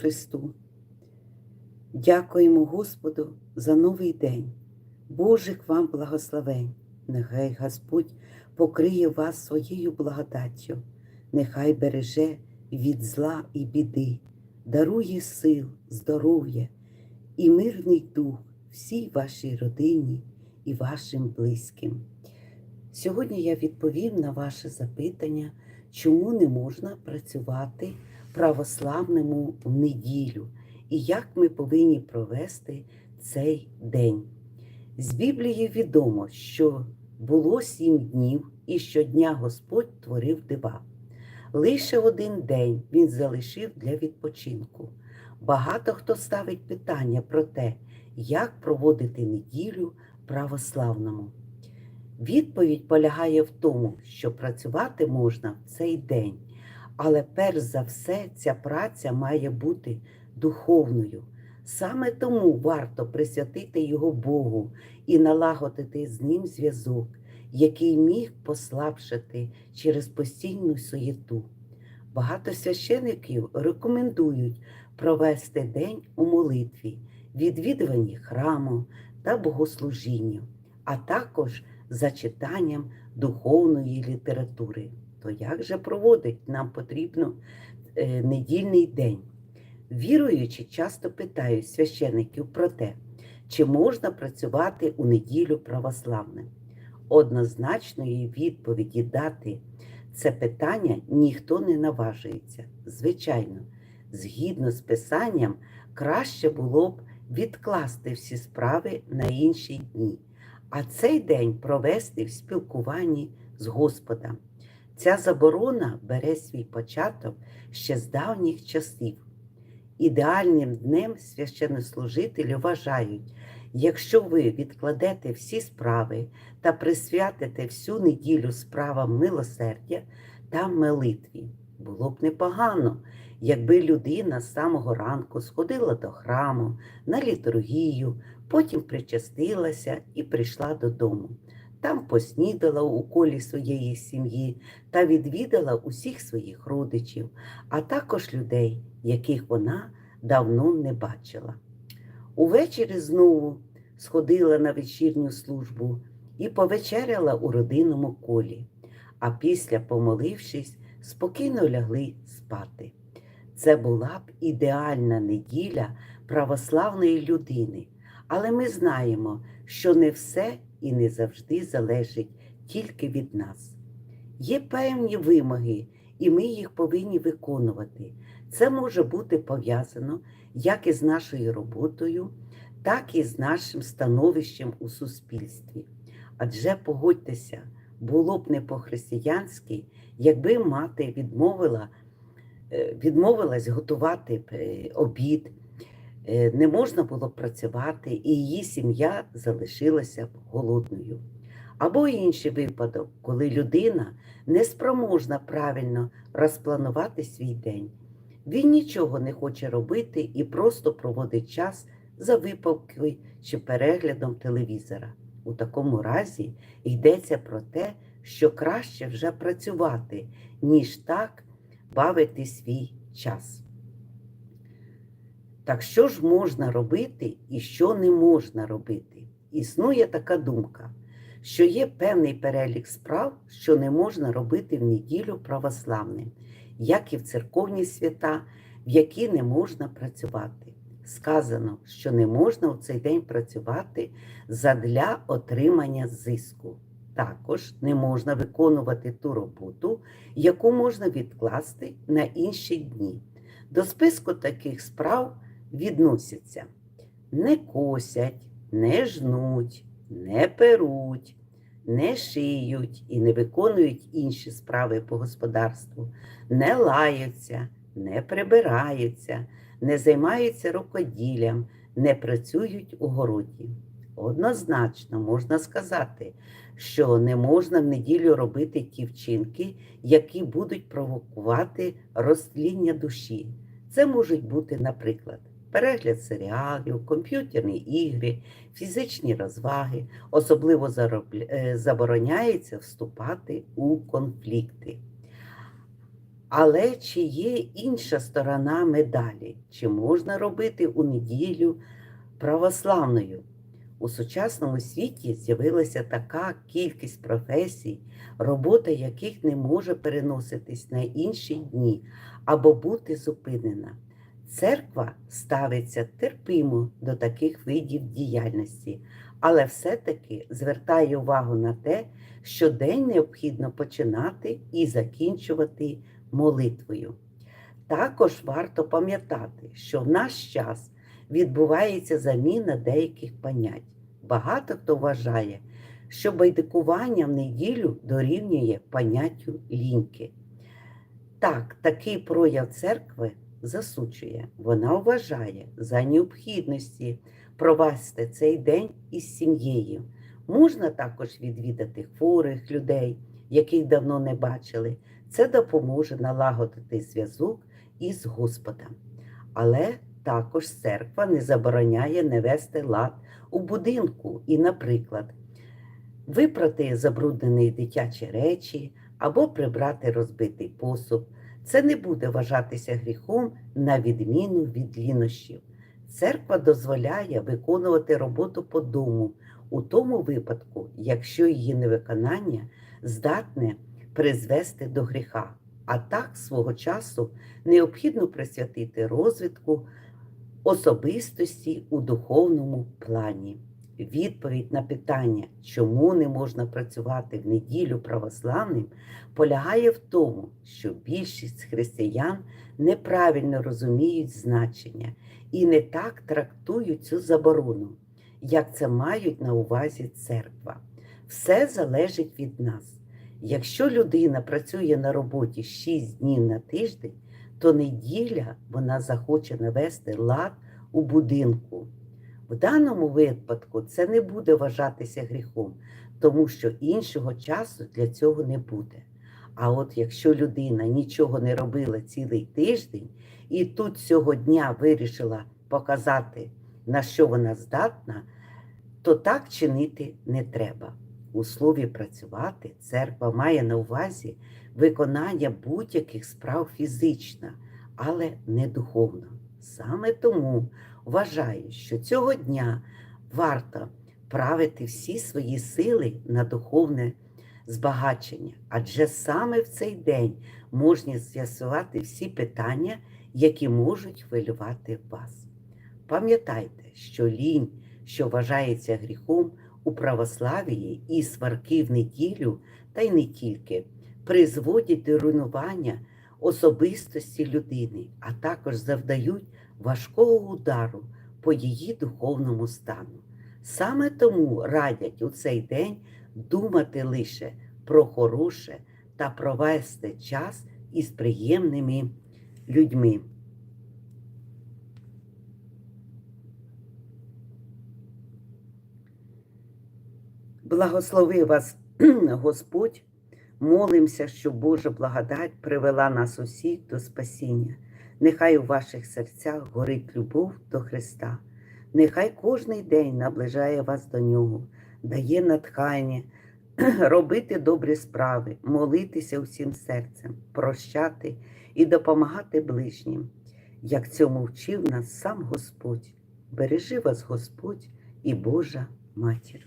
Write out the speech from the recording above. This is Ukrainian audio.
Христу. Дякуємо Господу за новий день. Божик вам благословень. Нехай Господь покриє вас своєю благодаттю, нехай береже від зла і біди, дарує сил, здоров'я і мирний дух всій вашій родині і вашим близьким. Сьогодні я відповім на ваше запитання, чому не можна працювати православному неділю і як ми повинні провести цей день. З Біблії відомо, що було сім днів, і щодня Господь творив дива. Лише один день він залишив для відпочинку. Багато хто ставить питання про те, як проводити неділю православному. Відповідь полягає в тому, що працювати можна в цей день, але перш за все ця праця має бути духовною. Саме тому варто присвятити його Богу і налагодити з ним зв'язок, який міг послабшати через постійну суєту. Багато священиків рекомендують провести день у молитві, відвідуванні храму та богослужінню, а також за читанням духовної літератури. То як же проводить нам потрібно е, недільний день? Віруючі часто питають священиків про те, чи можна працювати у неділю православним. Однозначної відповіді дати це питання ніхто не наважується. Звичайно, згідно з писанням, краще було б відкласти всі справи на інші дні, а цей день провести в спілкуванні з Господом. Ця заборона бере свій початок ще з давніх часів. Ідеальним днем священнослужителі вважають, якщо ви відкладете всі справи та присвятите всю неділю справам милосердя та молитві. Було б непогано, якби людина з самого ранку сходила до храму на літургію, потім причастилася і прийшла додому. Там поснідала у колі своєї сім'ї та відвідала усіх своїх родичів, а також людей, яких вона давно не бачила. Увечері знову сходила на вечірню службу і повечеряла у родинному колі, а після, помолившись, спокійно лягли спати. Це була б ідеальна неділя православної людини, але ми знаємо, що не все і не завжди залежить тільки від нас. Є певні вимоги, і ми їх повинні виконувати. Це може бути пов'язано як із нашою роботою, так і з нашим становищем у суспільстві. Адже погодьтеся, було б не по-християнськи, якби мати відмовила, е, відмовилась готувати е, обід, не можна було працювати, і її сім'я залишилася б голодною. Або інший випадок, коли людина неспроможна правильно розпланувати свій день. Він нічого не хоче робити і просто проводить час за випавкою чи переглядом телевізора. У такому разі йдеться про те, що краще вже працювати, ніж так бавити свій час. Так що ж можна робити і що не можна робити? Існує така думка, що є певний перелік справ, що не можна робити в неділю православним, як і в церковні свята, в які не можна працювати. Сказано, що не можна у цей день працювати задля отримання зиску. Також не можна виконувати ту роботу, яку можна відкласти на інші дні. До списку таких справ відносяться не косять, не жнуть, не перуть, не шиють і не виконують інші справи по господарству, не лаються, не прибираються, не займаються рукоділлям, не працюють у городі. Однозначно можна сказати, що не можна в неділю робити ті вчинки, які будуть провокувати розтління душі. Це можуть бути, наприклад, перегляд серіалів, комп'ютерні ігри, фізичні розваги, особливо е, забороняється вступати у конфлікти. Але чи є інша сторона медалі? Чи можна робити у неділю православною? У сучасному світі з'явилася така кількість професій, робота яких не може переноситись на інші дні або бути зупинена. Церква ставиться терпимо до таких видів діяльності, але все-таки звертає увагу на те, що день необхідно починати і закінчувати молитвою. Також варто пам'ятати, що в наш час відбувається заміна деяких понять. Багато хто вважає, що байдикування в неділю дорівнює поняттю ліньки. Так, такий прояв церкви засуджує. Вона вважає за необхідності провести цей день із сім'єю. Можна також відвідати хворих людей, яких давно не бачили. Це допоможе налагодити зв'язок із Господом. Але також церква не забороняє не вести лад у будинку і, наприклад, випрати забруднені дитячі речі або прибрати розбитий посуд. Це не буде вважатися гріхом на відміну від лінощів. Церква дозволяє виконувати роботу по дому у тому випадку, якщо її невиконання здатне призвести до гріха. А так свого часу необхідно присвятити розвитку особистості у духовному плані. Відповідь на питання, чому не можна працювати в неділю православним, полягає в тому, що більшість християн неправильно розуміють значення і не так трактують цю заборону, як це мають на увазі церква. Все залежить від нас. Якщо людина працює на роботі 6 днів на тиждень, то неділя вона захоче навести лад у будинку. В даному випадку це не буде вважатися гріхом, тому що іншого часу для цього не буде. А от якщо людина нічого не робила цілий тиждень і тут цього дня вирішила показати, на що вона здатна, то так чинити не треба. У слові працювати церква має на увазі виконання будь-яких справ фізично, але не духовно. Саме тому вважаю, що цього дня варто правити всі свої сили на духовне збагачення, адже саме в цей день можна з'ясувати всі питання, які можуть хвилювати вас. Пам'ятайте, що лінь, що вважається гріхом у православії і сварки в неділю, та й не тільки, призводять до руйнування особистості людини, а також завдають важкого удару по її духовному стану. Саме тому радять у цей день думати лише про хороше та провести час із приємними людьми. Благослови вас, Господь, молимося, щоб Божа благодать привела нас усіх до спасіння. Нехай у ваших серцях горить любов до Христа. Нехай кожний день наближає вас до Нього, дає натхання, робити добрі справи, молитися усім серцем, прощати і допомагати ближнім, як цьому вчив нас сам Господь. Бережи вас Господь і Божа Матір.